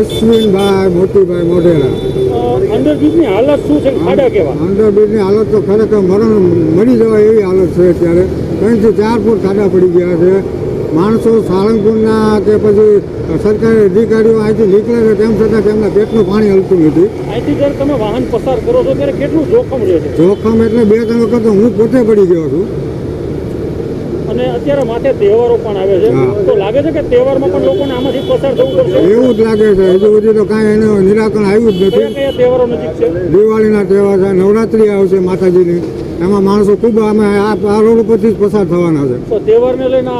અશ્વિનભાઈ મોતીભાઈ મોઢેરા. અંડરબ્રિજની હાલત શું છે? ખાડા કેવા? અંડરબ્રિજની હાલત તો ખરેખર મરણ મરી જવાય એવી હાલત છે અત્યારે. ત્રણથી ચાર ફૂટ ખાડા પડી ગયા છે. માણસો સાળંગપુરના કે પછી સરકારી અધિકારીઓ અહીંથી નીકળે છે તેમ છતાં તેમના પેટનું પાણી હલતું નથી. અહીંથી જ્યારે તમે વાહન પસાર કરો છો ત્યારે કેટલું જોખમ રહે છે? જોખમ એટલે બે ત્રણ વખત હું પોતે પડી ગયો છું. અને અત્યારે માથે તહેવારો પણ આવે છે. તો લાગે છે કે તહેવારમાં પણ લોકોને આમાંથી પસાર થવું પડશે? એવું જ લાગે છે. હજુ સુધી તો કાંઈ એનું નિરાકરણ આવ્યું જ નથી. કયા તહેવારો નજીક છે? દિવાળીના તહેવાર છે નવરાત્રિ આવશે માતાજીની. એમાં માણસો ખૂબ અમે આ રોડ ઉપરથી જ પસાર થવાના છે. તો તહેવારને લઈને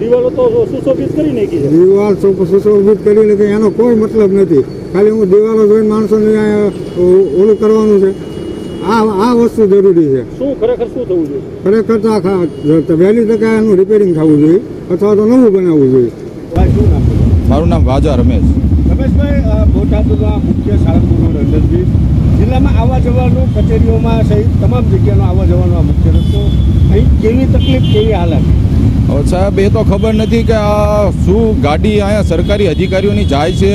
દિવાલો તો સુશોભિત કરી નાખી છે. દિવાલ સુશોભિત કરીને નાખી એનો કોઈ મતલબ નથી. ખાલી હું દિવાલો જોઈને માણસોને ઓલું કરવાનું છે. આ આ વસ્તુ જરૂરી છે. શું ખરેખર શું થવું જોઈએ? ખરેખર તો આ વહેલી તકે એનું રિપેરિંગ થવું જોઈએ અથવા તો નવું બનાવવું જોઈએ. મારું નામ વાજા રમેશ. રમેશભાઈ અ, બોટાદમાં મુખ્ય સાળંગપુરનો જિલ્લામાં આવવા જવાનું કચેરીઓમાં સહિત તમામ જગ્યાનો આવવા જવાનો આ મુખ્ય રસ્તો. અહીં કેવી તકલીફ કેવી હાલત? હવે સાહેબ એ તો ખબર નથી કે આ શું ગાડી અહીંયા સરકારી અધિકારીઓની જાય છે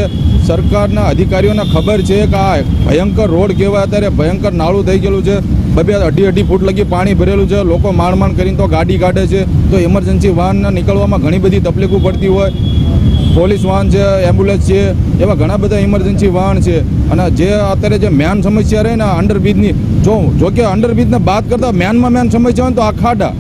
સરકારના અધિકારીઓને ખબર છે કે આ ભયંકર રોડ કહેવાય અત્યારે ભયંકર નાળું થઈ ગયેલું છે. બબે અઢી અઢી ફૂટ લગી પાણી ભરેલું છે. લોકો માંડ કરીને તો ગાડી કાઢે છે. તો ઇમરજન્સી વાહનના નીકળવામાં ઘણી બધી તકલીફો પડતી હોય. પોલીસ વાહન છે એમ્બ્યુલન્સ છે, એવા ઘણા બધા ઇમરજન્સી વાહન છે. અને જે અત્યારે જે મેન સમસ્યા રહે ને અંડરબ્રિજની જો જો કે અંડરબ્રિજને બાદ કરતાં મેનમાં મેન સમસ્યા હોય તો આ ખાડા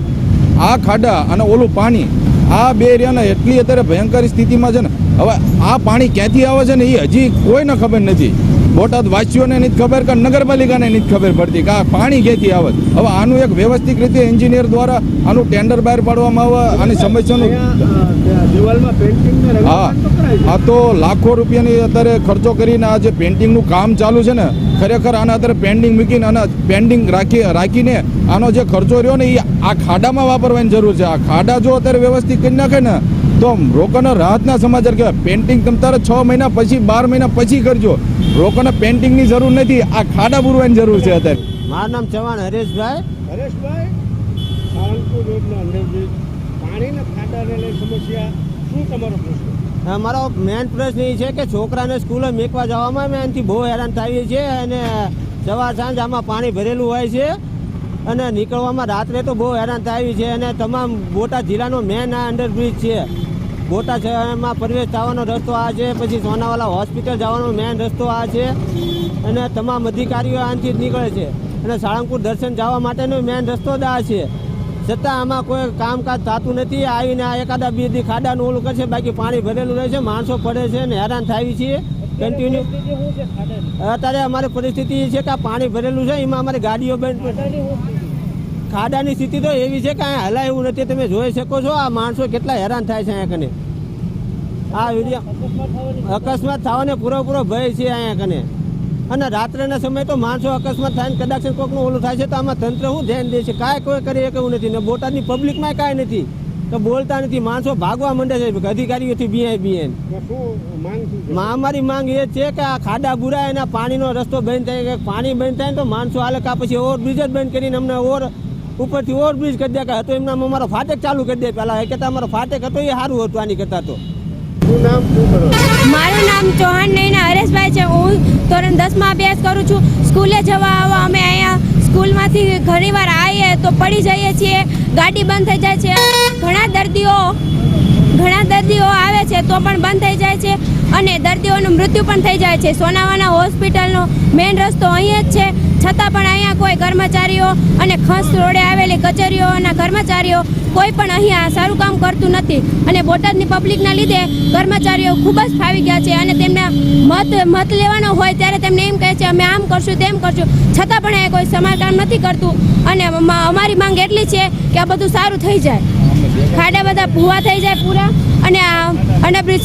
આ ખાડા અને ઓલું પાણી આ બે એરિયાના એટલી અત્યારે ભયંકર સ્થિતિમાં છે ને, હવે આ પાણી ક્યાંથી આવે છે ને એ હજી કોઈને ખબર નથી બોટાદ વાસીઓને નથી ખબર કે નગરપાલિકાને નથી ખબર પડતી કે આ પાણી ક્યાંથી આવે હવે આનું એક વ્યવસ્થિત રીતે એન્જિનિયર દ્વારા આનું ટેન્ડર બહાર પાડવામાં આવે આની સમસ્યાનું હા. આ તો લાખો રૂપિયાની અત્યારે ખર્ચો કરીને આ જે પેન્ટિંગનું કામ ચાલુ છે ને ખરેખર આના અત્યારે પેન્ડિંગ મૂકીને અને પેન્ડિંગ રાખી રાખીને આનો જે ખર્ચો રહ્યો ને એ આ ખાડામાં વાપરવાની જરૂર છે. આ ખાડા જો અત્યારે વ્યવસ્થિત કરી નાખે ને તો લોકોને રાહતના સમાચાર કહેવાય. પેન્ટિંગ તમે તારે છ મહિના પછી બાર મહિના પછી કરજો. લોકોને પેન્ટિંગની જરૂર નથી. આ ખાડા પૂરવાની જરૂર છે અત્યારે. મારું નામ ચવાણ હરેશભાઈ. હરેશભાઈ સાળંગપુર રોડનો અંડરબ્રિજ. પાણીના ખાડાને લઈ સમસ્યા. શું તમારો પ્રશ્ન? અમારો મેન પ્રશ્ન એ છે કે છોકરાને સ્કૂલે મેકવા જવામાં અમે એનાથી બહુ હેરાન થઈએ છીએ અને સવાર સાંજ આમાં પાણી ભરેલું હોય છે અને નીકળવામાં રાત્રે તો બહુ હેરાન થાય છે અને તમામ બોટાદ જિલ્લાનો મેન આ અંડરબ્રિજ છે. બોટાદ શહેરમાં પ્રવેશ થવાનો રસ્તો આ છે, પછી સોનાવાલા હોસ્પિટલ જવાનો મેન રસ્તો આ છે અને તમામ અધિકારીઓ આનાથી નીકળે છે. અને સાળંગપુર દર્શન જવા માટેનો મેન રસ્તો જ આ છે. છતાં આમાં કોઈ કામકાજ થતું નથી. આવીને આ એકાદા બે દી ખાડાનું ઓલું કરશે, બાકી પાણી ભરેલું રહે માણસો પડે છે ને હેરાન થાય છે. કન્ટિન્યુ અત્યારે અમારી પરિસ્થિતિ એ છે કે આ પાણી ભરેલું છે, એમાં અમારી ગાડીઓ બંધ ખાડાની સ્થિતિ તો એવી છે કે અહીંયા હલાય એવું નથી. તમે જોઈ શકો છો, આ માણસો કેટલા હેરાન થાય છે અહીંયા કને. આ વીડિયો અકસ્માત થવાને પૂરેપૂરો ભય છે અહીંયા કને. અને રાત્રેના સમયે તો માણસો અકસ્માત થાય ને કદાચ કોઈકનું ઓલું થાય છે તો આમાં તંત્ર શું ધ્યાન દે છે? કાંઈ કોઈ કરી એવું નથી. ને બોટાદની પબ્લિકમાં કાંઈ નથી. તો બોલતા નથી. માણસો ભાગવા માંડે છે. અધિકારીઓથી છે? માં અમારી માંગ એ છે કે આ ખાડા બુરાય એના પાણીનો રસ્તો બંધ થાય. કે પાણી બંધ થાય ને તો માણસો હાલે કા પછી ઓવરબ્રિજ જ બંધ કરીને અમને ઓવર ઉપરથી ઓવરબ્રિજ કરી દે. કે હતો એમના અમારો ફાટેક ચાલુ કરી દે. પહેલાં એ કહેતા અમારો ફાટેક હતો એ સારું હતું આની કરતા તો. મારું નામ ચૌહાણ નૈના હરેશભાઈ છે. હું ધોરણ દસમાં અભ્યાસ કરું છું. સ્કૂલે જવા આવવા અમે અહીંયા સ્કૂલમાંથી ઘણીવાર આવીએ તો પડી જઈએ છીએ. ગાડી બંધ થઈ જાય છે. ઘણા દર્દીઓ ઘણા દર્દીઓ આવે છે તો પણ બંધ થઈ જાય છે. અને દર્દીઓનું મૃત્યુ પણ થઈ જાય છે. સોનાવાના હોસ્પિટલનો મેઇન રસ્તો અહીંયા જ છે. છતાં પણ કોઈ કર્મચારીઓ અને ખસ રોડે આવેલી કચેરીઓના કર્મચારીઓ કોઈ પણ અહીંયા સારું કામ કરતું નથી. અને બોટાદની પબ્લિકના લીધે કર્મચારીઓ ખૂબ જ ફાવી ગયા છે અને તેમને મત મત લેવાનો હોય ત્યારે તેમને એમ કહે છે, અમે આમ કરશું, તેમ કરશું. છતાં પણ એ કોઈ સમારકામ નથી કરતું. અને અમારી માંગ એટલી છે કે આ બધું સારું થઈ જાય. ખાડા બધા ભૂવા થઈ જાય પૂરા. અને અંડરબ્રિજ